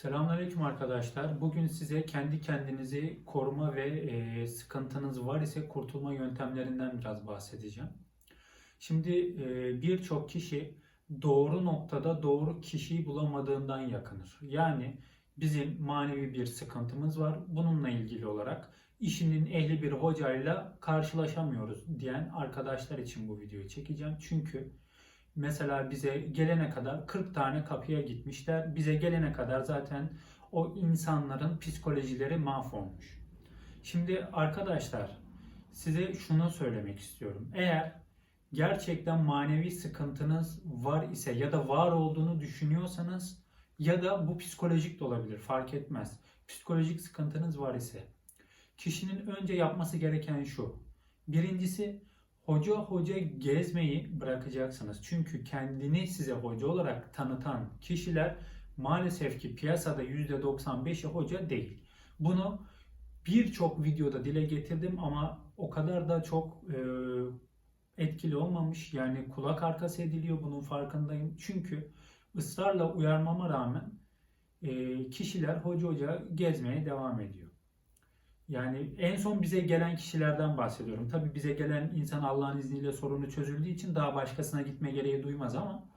Selamünaleyküm arkadaşlar. Bugün size kendi kendinizi koruma ve e, sıkıntınız var ise kurtulma yöntemlerinden biraz bahsedeceğim. Şimdi e, birçok kişi doğru noktada doğru kişiyi bulamadığından yakınır. Yani bizim manevi bir sıkıntımız var. Bununla ilgili olarak işinin ehli bir hocayla karşılaşamıyoruz diyen arkadaşlar için bu videoyu çekeceğim. Çünkü mesela bize gelene kadar 40 tane kapıya gitmişler. Bize gelene kadar zaten o insanların psikolojileri mahvolmuş. Şimdi arkadaşlar size şunu söylemek istiyorum. Eğer gerçekten manevi sıkıntınız var ise ya da var olduğunu düşünüyorsanız ya da bu psikolojik de olabilir fark etmez. Psikolojik sıkıntınız var ise kişinin önce yapması gereken şu. Birincisi hoca hoca gezmeyi bırakacaksınız. Çünkü kendini size hoca olarak tanıtan kişiler maalesef ki piyasada %95'i hoca değil. Bunu birçok videoda dile getirdim ama o kadar da çok e, etkili olmamış. Yani kulak arkası ediliyor bunun farkındayım. Çünkü ısrarla uyarmama rağmen e, kişiler hoca hoca gezmeye devam ediyor. Yani en son bize gelen kişilerden bahsediyorum. Tabii bize gelen insan Allah'ın izniyle sorunu çözüldüğü için daha başkasına gitme gereği duymaz ama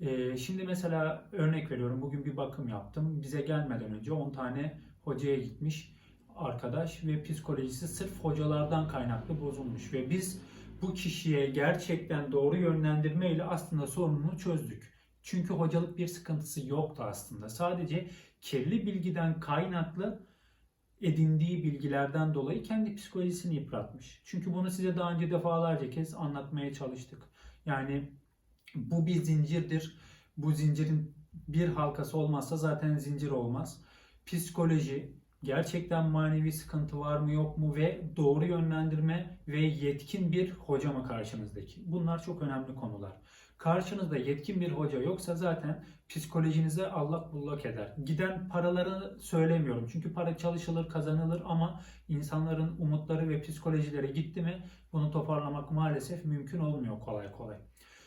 e, şimdi mesela örnek veriyorum. Bugün bir bakım yaptım. Bize gelmeden önce 10 tane hocaya gitmiş arkadaş ve psikolojisi sırf hocalardan kaynaklı bozulmuş ve biz bu kişiye gerçekten doğru yönlendirmeyle aslında sorununu çözdük. Çünkü hocalık bir sıkıntısı yoktu aslında. Sadece kirli bilgiden kaynaklı edindiği bilgilerden dolayı kendi psikolojisini yıpratmış. Çünkü bunu size daha önce defalarca kez anlatmaya çalıştık. Yani bu bir zincirdir. Bu zincirin bir halkası olmazsa zaten zincir olmaz. Psikoloji, gerçekten manevi sıkıntı var mı yok mu ve doğru yönlendirme ve yetkin bir hoca mı karşınızdaki? Bunlar çok önemli konular. Karşınızda yetkin bir hoca yoksa zaten psikolojinize allak bullak eder. Giden paraları söylemiyorum. Çünkü para çalışılır, kazanılır ama insanların umutları ve psikolojileri gitti mi bunu toparlamak maalesef mümkün olmuyor kolay kolay.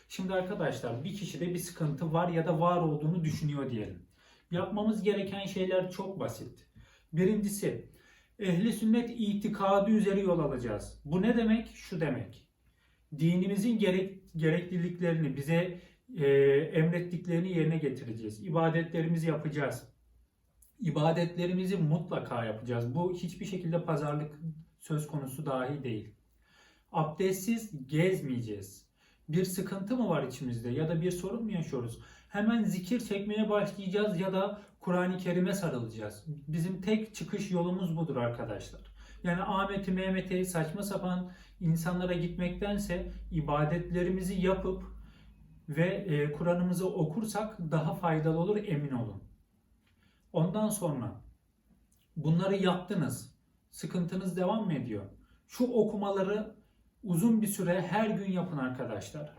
Şimdi arkadaşlar bir kişide bir sıkıntı var ya da var olduğunu düşünüyor diyelim. Yapmamız gereken şeyler çok basit. Birincisi ehli sünnet itikadı üzere yol alacağız. Bu ne demek? Şu demek. Dinimizin gerek, gerekliliklerini bize e, emrettiklerini yerine getireceğiz. İbadetlerimizi yapacağız. İbadetlerimizi mutlaka yapacağız. Bu hiçbir şekilde pazarlık söz konusu dahi değil. Abdestsiz gezmeyeceğiz. Bir sıkıntı mı var içimizde ya da bir sorun mu yaşıyoruz? Hemen zikir çekmeye başlayacağız ya da Kur'an-ı Kerim'e sarılacağız. Bizim tek çıkış yolumuz budur arkadaşlar. Yani Ahmet'i, Mehmet'e saçma sapan insanlara gitmektense ibadetlerimizi yapıp ve e, Kur'an'ımızı okursak daha faydalı olur emin olun. Ondan sonra bunları yaptınız. Sıkıntınız devam mı ediyor? Şu okumaları uzun bir süre her gün yapın arkadaşlar.